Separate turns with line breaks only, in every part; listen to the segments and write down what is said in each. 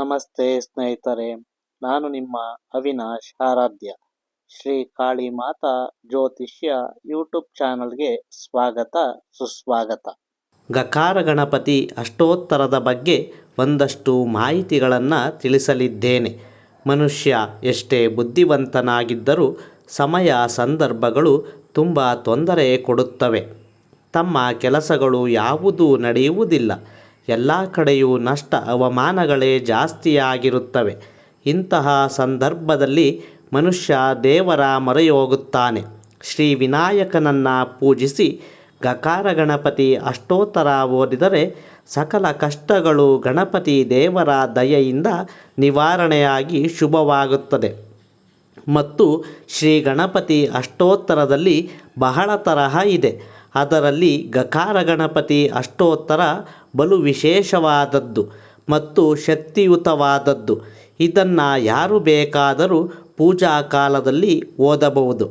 ನಮಸ್ತೆ ಸ್ನೇಹಿತರೆ, ನಾನು ನಿಮ್ಮ ಅವಿನಾಶ್ ಆರಾಧ್ಯ. ಶ್ರೀ ಕಾಳಿ ಮಾತಾ ಜ್ಯೋತಿಷ್ಯ ಯೂಟ್ಯೂಬ್ ಚಾನಲ್ಗೆ ಸ್ವಾಗತ, ಸುಸ್ವಾಗತ. ಗಕಾರ ಗಣಪತಿ ಅಷ್ಟೋತ್ತರದ ಬಗ್ಗೆ ಒಂದಷ್ಟು ಮಾಹಿತಿಗಳನ್ನು ತಿಳಿಸಲಿದ್ದೇನೆ. ಮನುಷ್ಯ ಎಷ್ಟೇ ಬುದ್ಧಿವಂತನಾಗಿದ್ದರೂ ಸಮಯ ಸಂದರ್ಭಗಳು ತುಂಬ ತೊಂದರೆ ಕೊಡುತ್ತವೆ. ತಮ್ಮ ಕೆಲಸಗಳು ಯಾವುದೂ ನಡೆಯುವುದಿಲ್ಲ. ಎಲ್ಲ ಕಡೆಯೂ ನಷ್ಟ ಅವಮಾನಗಳೇ ಜಾಸ್ತಿಯಾಗಿರುತ್ತವೆ. ಇಂತಹ ಸಂದರ್ಭದಲ್ಲಿ ಮನುಷ್ಯ ದೇವರ ಮೊರೆ ಹೋಗುತ್ತಾನೆ ಶ್ರೀ ವಿನಾಯಕನನ್ನು ಪೂಜಿಸಿ ಗಕಾರ ಗಣಪತಿ ಅಷ್ಟೋತ್ತರ ಓದಿದರೆ ಸಕಲ ಕಷ್ಟಗಳು ಗಣಪತಿ ದೇವರ ದಯೆಯಿಂದ ನಿವಾರಣೆಯಾಗಿ ಶುಭವಾಗುತ್ತದೆ. ಮತ್ತು ಶ್ರೀ ಗಣಪತಿ ಅಷ್ಟೋತ್ತರದಲ್ಲಿ ಬಹಳ ತರಹ ಇದೆ. ಅದರಲ್ಲಿ ಗಕಾರ ಗಣಪತಿ ಅಷ್ಟೋತ್ತರ ಬಲು ವಿಶೇಷವಾದದ್ದು ಮತ್ತು ಶಕ್ತಿಯುತವಾದದ್ದು. ಇದನ್ನು ಯಾರು ಬೇಕಾದರೂ ಪೂಜಾ ಕಾಲದಲ್ಲಿ ಓದಬಹುದು.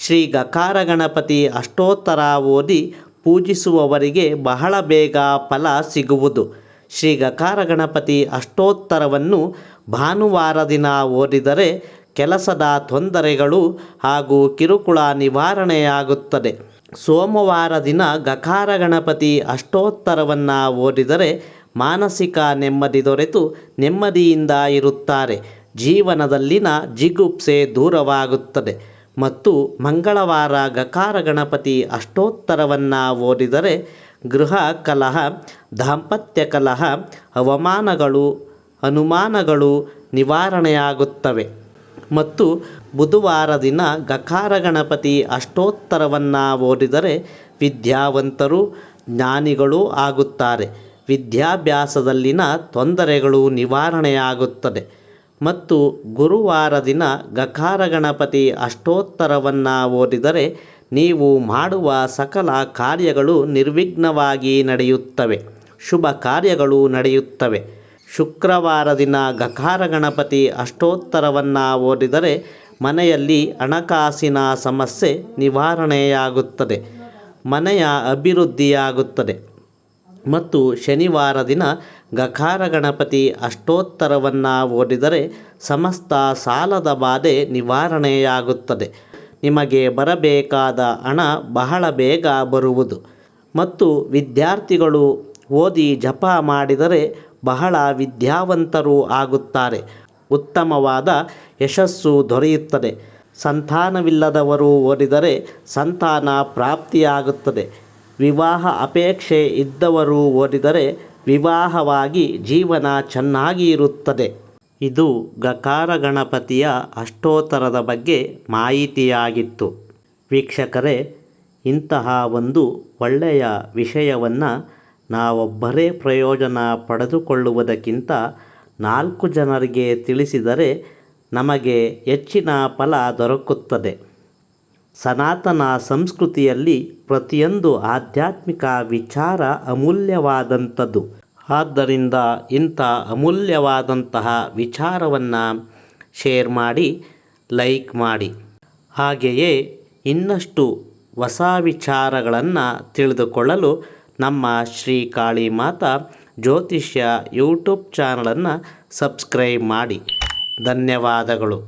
ಶ್ರೀ ಗಕಾರ ಗಣಪತಿ ಅಷ್ಟೋತ್ತರ ಓದಿ ಪೂಜಿಸುವವರಿಗೆ ಬಹಳ ಬೇಗ ಫಲ ಸಿಗುವುದು. ಶ್ರೀ ಗಕಾರ ಗಣಪತಿ ಅಷ್ಟೋತ್ತರವನ್ನು ಭಾನುವಾರ ದಿನ ಓದಿದರೆ ಕೆಲಸದ ತೊಂದರೆಗಳು ಹಾಗೂ ಕಿರುಕುಳ ನಿವಾರಣೆಯಾಗುತ್ತದೆ. ಸೋಮವಾರ ದಿನ ಗಕಾರ ಗಣಪತಿ ಅಷ್ಟೋತ್ತರವನ್ನು ಓದಿದರೆ ಮಾನಸಿಕ ನೆಮ್ಮದಿ ದೊರೆತು ನೆಮ್ಮದಿಯಿಂದ ಇರುತ್ತಾರೆ. ಜೀವನದಲ್ಲಿನ ಜಿಗುಪ್ಸೆ ದೂರವಾಗುತ್ತದೆ. ಮತ್ತು ಮಂಗಳವಾರ ಗಕಾರ ಗಣಪತಿ ಅಷ್ಟೋತ್ತರವನ್ನು ಓದಿದರೆ ಗೃಹ ಕಲಹ, ದಾಂಪತ್ಯ ಕಲಹ, ಅವಮಾನಗಳು, ಅನುಮಾನಗಳು ನಿವಾರಣೆಯಾಗುತ್ತವೆ. ಮತ್ತು ಬುಧವಾರ ದಿನ ಗಕಾರ ಗಣಪತಿ ಅಷ್ಟೋತ್ತರವನ್ನು ಓದಿದರೆ ವಿದ್ಯಾವಂತರು, ಜ್ಞಾನಿಗಳು ಆಗುತ್ತಾರೆ. ವಿದ್ಯಾಭ್ಯಾಸದಲ್ಲಿನ ತೊಂದರೆಗಳು ನಿವಾರಣೆಯಾಗುತ್ತದೆ. ಮತ್ತು ಗುರುವಾರ ದಿನ ಗಕಾರ ಗಣಪತಿ ಅಷ್ಟೋತ್ತರವನ್ನು ಓದಿದರೆ ನೀವು ಮಾಡುವ ಸಕಲ ಕಾರ್ಯಗಳು ನಿರ್ವಿಘ್ನವಾಗಿ ನಡೆಯುತ್ತವೆ. ಶುಭ ಕಾರ್ಯಗಳು ನಡೆಯುತ್ತವೆ. ಶುಕ್ರವಾರ ದಿನ ಗಕಾರ ಗಣಪತಿ ಅಷ್ಟೋತ್ತರವನ್ನು ಓದಿದರೆ ಮನೆಯಲ್ಲಿ ಹಣಕಾಸಿನ ಸಮಸ್ಯೆ ನಿವಾರಣೆಯಾಗುತ್ತದೆ, ಮನೆಯ ಅಭಿವೃದ್ಧಿಯಾಗುತ್ತದೆ. ಮತ್ತು ಶನಿವಾರ ದಿನ ಗಕಾರ ಗಣಪತಿ ಅಷ್ಟೋತ್ತರವನ್ನು ಓದಿದರೆ ಸಮಸ್ತ ಸಾಲದ ಬಾಧೆ ನಿವಾರಣೆಯಾಗುತ್ತದೆ. ನಿಮಗೆ ಬರಬೇಕಾದ ಹಣ ಬಹಳ ಬೇಗ ಬರುವುದು. ಮತ್ತು ವಿದ್ಯಾರ್ಥಿಗಳು ಓದಿ ಜಪ ಮಾಡಿದರೆ ಬಹಳ ವಿದ್ಯಾವಂತರು ಆಗುತ್ತಾರೆ. ಉತ್ತಮವಾದ ಯಶಸ್ಸು ದೊರೆಯುತ್ತದೆ. ಸಂತಾನವಿಲ್ಲದವರು ಓದಿದರೆ ಸಂತಾನ ಪ್ರಾಪ್ತಿಯಾಗುತ್ತದೆ. ವಿವಾಹ ಅಪೇಕ್ಷೆ ಇದ್ದವರು ಓದಿದರೆ ವಿವಾಹವಾಗಿ ಜೀವನ ಚೆನ್ನಾಗಿ ಇರುತ್ತದೆ. ಇದು ಗಕಾರ ಗಣಪತಿಯ ಅಷ್ಟೋತ್ತರದ ಬಗ್ಗೆ ಮಾಹಿತಿಯಾಗಿತ್ತು. ವೀಕ್ಷಕರೇ, ಇಂತಹ ಒಂದು ಒಳ್ಳೆಯ ವಿಷಯವನ್ನು ನಾವೊಬ್ಬರೇ ಪ್ರಯೋಜನ ಪಡೆದುಕೊಳ್ಳುವುದಕ್ಕಿಂತ ನಾಲ್ಕು ಜನರಿಗೆ ತಿಳಿಸಿದರೆ ನಮಗೆ ಹೆಚ್ಚಿನ ಫಲ ದೊರಕುತ್ತದೆ. ಸನಾತನ ಸಂಸ್ಕೃತಿಯಲ್ಲಿ ಪ್ರತಿಯೊಂದು ಆಧ್ಯಾತ್ಮಿಕ ವಿಚಾರ ಅಮೂಲ್ಯವಾದಂಥದ್ದು. ಆದ್ದರಿಂದ ಇಂಥ ಅಮೂಲ್ಯವಾದಂತಹ ವಿಚಾರವನ್ನು ಶೇರ್ ಮಾಡಿ, ಲೈಕ್ ಮಾಡಿ. ಹಾಗೆಯೇ ಇನ್ನಷ್ಟು ಹೊಸ ವಿಚಾರಗಳನ್ನು ತಿಳಿದುಕೊಳ್ಳಲು ನಮ್ಮ ಶ್ರೀ ಕಾಳಿ ಮಾತಾ ಜ್ಯೋತಿಷ್ಯ ಯೂಟ್ಯೂಬ್ ಚಾನಲನ್ನು ಸಬ್ಸ್ಕ್ರೈಬ್ ಮಾಡಿ. ಧನ್ಯವಾದಗಳು.